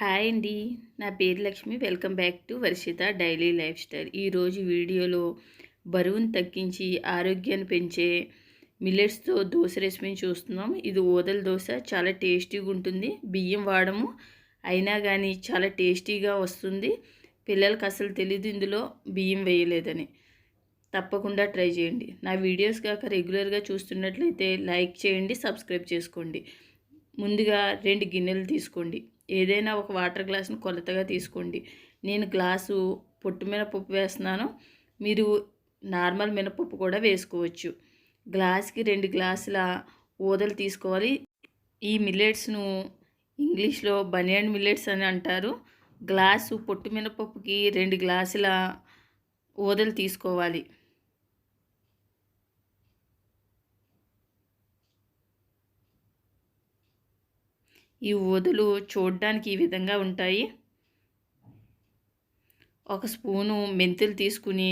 Hi అండి. నా పేరు Lakshmi. Welcome back to Varshitha daily lifestyle. ఈరోజు వీడియోలో బరువును తగ్గించి ఆరోగ్యాన్ని పెంచే మిల్లెట్స్తో దోశ రెసిపీని చూస్తున్నాం. ఇది ఓదల దోశ. చాలా టేస్టీగా ఉంటుంది. బియ్యం వాడము అయినా కానీ చాలా టేస్టీగా వస్తుంది. పిల్లలకి అసలు తెలియదు ఇందులో బియ్యం వేయలేదని. తప్పకుండా ట్రై చేయండి. నా వీడియోస్ కాక రెగ్యులర్గా చూస్తున్నట్లయితే లైక్ చేయండి సబ్స్క్రైబ్ చేసుకోండి. ముందుగా రెండు గిన్నెలు తీసుకోండి. ఏదైనా ఒక వాటర్ గ్లాస్ను కొలతగా తీసుకోండి. నేను గ్లాసు పొట్టు మినపప్పు వేస్తున్నాను. మీరు నార్మల్ మినపప్పు కూడా వేసుకోవచ్చు. గ్లాస్కి రెండు గ్లాసుల ఊదలు తీసుకోవాలి. ఈ మిల్లెట్స్ను ఇంగ్లీష్లో బనియన్ మిల్లెట్స్ అని అంటారు. గ్లాసు పొట్టు మినపప్పుకి రెండు గ్లాసుల ఊదలు తీసుకోవాలి. ఈ ఊదలు చూడడానికి ఈ విధంగా ఉంటాయి. ఒక స్పూను మెంతులు తీసుకుని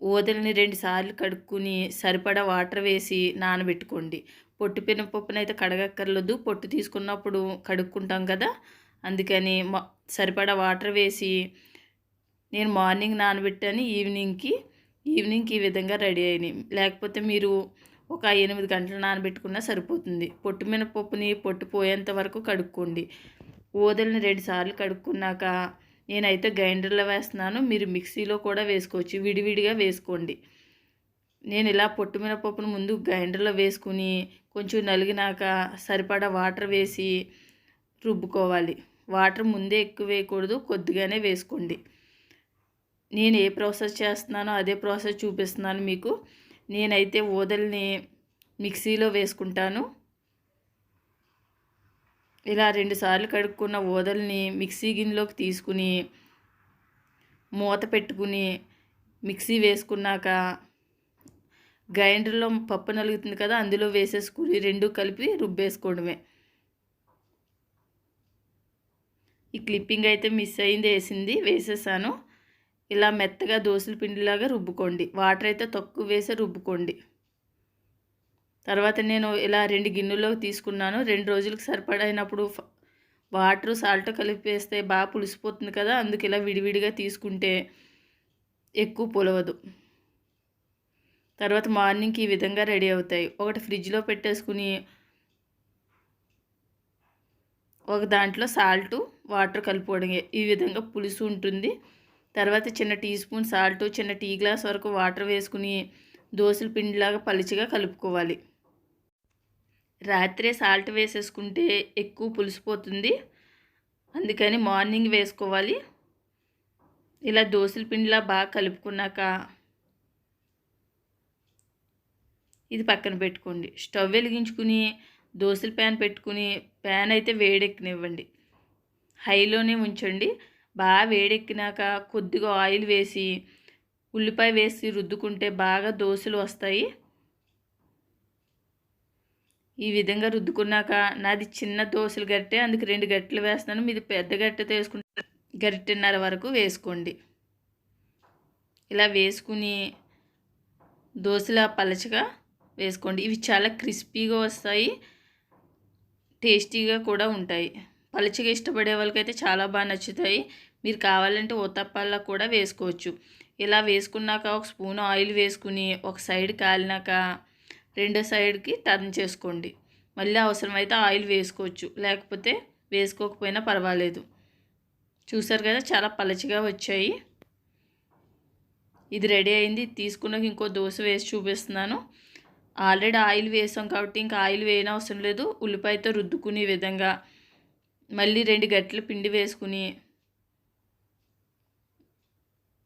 ఊదలని రెండుసార్లు కడుక్కుని సరిపడా వాటర్ వేసి నానబెట్టుకోండి. పొట్టు పినపప్పునైతే కడగక్కర్లేదు పొట్టు తీసుకున్నప్పుడు కడుక్కుంటాం కదా అందుకని సరిపడా వాటర్ వేసి నేను మార్నింగ్ నానబెట్టాను ఈవినింగ్కి. ఈవినింగ్కి ఈ విధంగా రెడీ అయినాయి. లేకపోతే మీరు ఒక ఎనిమిది గంటలు నానబెట్టుకున్నా సరిపోతుంది. పొట్టు మినపప్పుని పొట్టు పోయేంత వరకు కడుక్కోండి. ఓదల్ని రెండు సార్లు కడుక్కున్నాక నేనైతే గ్రైండర్లో వేస్తున్నాను. మీరు మిక్సీలో కూడా వేసుకోవచ్చు. విడివిడిగా వేసుకోండి. నేను ఇలా పొట్టు మినపప్పును ముందు గ్రైండర్లో వేసుకుని కొంచెం నలిగినాక సరిపడా వాటర్ వేసి రుబ్బుకోవాలి. వాటర్ ముందే ఎక్కువ వేయకూడదు. కొద్దిగానే వేసుకోండి. నేను ఏ ప్రాసెస్ చేస్తున్నానో అదే ప్రాసెస్ చూపిస్తున్నాను మీకు. నేనైతే ఓదల్ని మిక్సీలో వేసుకుంటాను. ఇలా రెండుసార్లు కడుక్కున్న ఓదల్ని మిక్సీ గిన్నెలోకి తీసుకుని మూత పెట్టుకుని మిక్సీ వేసుకున్నాక గ్రైండర్లో పప్పు నలుగుతుంది కదా అందులో వేసేసుకుని రెండు కలిపి రుబ్బేసుకోవడమే. ఈ క్లిప్పింగ్ అయితే మిస్ అయింది వేసింది వేసేసాను. ఇలా మెత్తగా దోశల పిండిలాగా రుబ్బుకోండి. వాటర్ అయితే తక్కువ వేసే రుబ్బుకోండి. తర్వాత నేను ఇలా రెండు గిన్నెలోకి తీసుకున్నాను. రెండు రోజులకు సరిపడైనప్పుడు వాటర్ సాల్ట్ కలిపి వేస్తే బాగా పులిసిపోతుంది కదా అందుకు ఇలా విడివిడిగా తీసుకుంటే ఎక్కువ పులవదు. తర్వాత మార్నింగ్కి ఈ విధంగా రెడీ అవుతాయి. ఒకటి ఫ్రిడ్జ్లో పెట్టేసుకుని ఒక దాంట్లో సాల్టు వాటర్ కలుపుకోవడం ఈ విధంగా పులుసు ఉంటుంది. తర్వాత చిన్న టీ స్పూన్ సాల్ట్ చిన్న టీ గ్లాస్ వరకు వాటర్ వేసుకుని దోశల పిండిలాగా పలుచగా కలుపుకోవాలి. రాత్రే సాల్ట్ వేసేసుకుంటే ఎక్కువ పులిసిపోతుంది అందుకని మార్నింగ్ వేసుకోవాలి. ఇలా దోశల పిండిలా బాగా కలుపుకున్నాక ఇది పక్కన పెట్టుకోండి. స్టవ్ వెలిగించుకుని దోశల ప్యాన్ పెట్టుకుని ప్యాన్ అయితే వేడెక్కనివ్వండి. హైలోనే ఉంచండి. బాగా వేడెక్కినాక కొద్దిగా ఆయిల్ వేసి ఉల్లిపాయ వేసి రుద్దుకుంటే బాగా దోశలు వస్తాయి. ఈ విధంగా రుద్దుకున్నాక నాది చిన్న దోశలు గట్టె అందుకు రెండు గట్టెలు వేస్తాను మీది పెద్ద గట్టెతో వేసుకుంటే గరిటెన్నర వరకు వేసుకోండి. ఇలా వేసుకుని దోశల పలచగా వేసుకోండి. ఇవి చాలా క్రిస్పీగా వస్తాయి టేస్టీగా కూడా ఉంటాయి. పలుచగా ఇష్టపడే వాళ్ళకైతే చాలా బాగా నచ్చుతాయి. మీరు కావాలంటే ఉతప్పాల్లో కూడా వేసుకోవచ్చు. ఇలా వేసుకున్నాక ఒక స్పూన్ ఆయిల్ వేసుకుని ఒక సైడ్ కాలినాక రెండో సైడ్కి టర్న్ చేసుకోండి. మళ్ళీ అవసరమైతే ఆయిల్ వేసుకోవచ్చు. లేకపోతే వేసుకోకపోయినా పర్వాలేదు. చూసారు కదా చాలా పలచగా వచ్చాయి. ఇది రెడీ అయింది. తీసుకున్నాక ఇంకో దోశ వేసి చూపిస్తున్నాను. ఆల్రెడీ ఆయిల్ వేసాం కాబట్టి ఇంకా ఆయిల్ వేయనవసరం లేదు. ఉల్లిపాయతో రుద్దుకునే విధంగా మళ్ళీ రెండు గట్ల పిండి వేసుకుని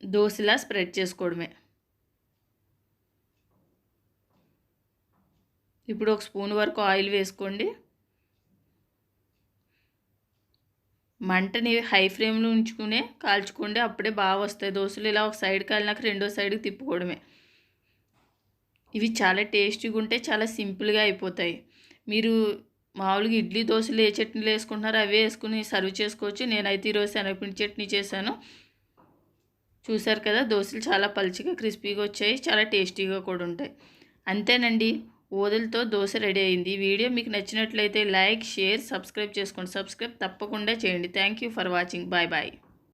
దోశలా స్ప్రెడ్ చేసుకోవడమే. ఇప్పుడు ఒక స్పూన్ వరకు ఆయిల్ వేసుకోండి. మంటని హై ఫ్లేమ్లో ఉంచుకునే కాల్చుకోండి. అప్పుడే బాగా వస్తాయి దోశలు. ఇలా ఒక సైడ్ కాలినాక రెండో సైడ్కి తిప్పుకోవడమే. ఇవి చాలా టేస్టీగా ఉంటే చాలా సింపుల్గా అయిపోతాయి. మీరు మామూలుగా ఇడ్లీ దోశలు ఏ చట్నీలు వేసుకుంటున్నారో అవే వేసుకుని సర్వ్ చేసుకోవచ్చు. నేనైతే ఈరోజు శనగపిండి చట్నీ చేశాను. చూసారు కదా దోశలు చాలా పలుచగా క్రిస్పీగా వచ్చాయి. చాలా టేస్టీగా కూడా ఉంటాయి. అంతేనండి ఓదలతో దోశ రెడీ అయింది. ఈ వీడియో మీకు నచ్చినట్లయితే లైక్ షేర్ సబ్స్క్రైబ్ చేసుకోండి. సబ్స్క్రైబ్ తప్పకుండా చేయండి. Thank you for watching. Bye bye.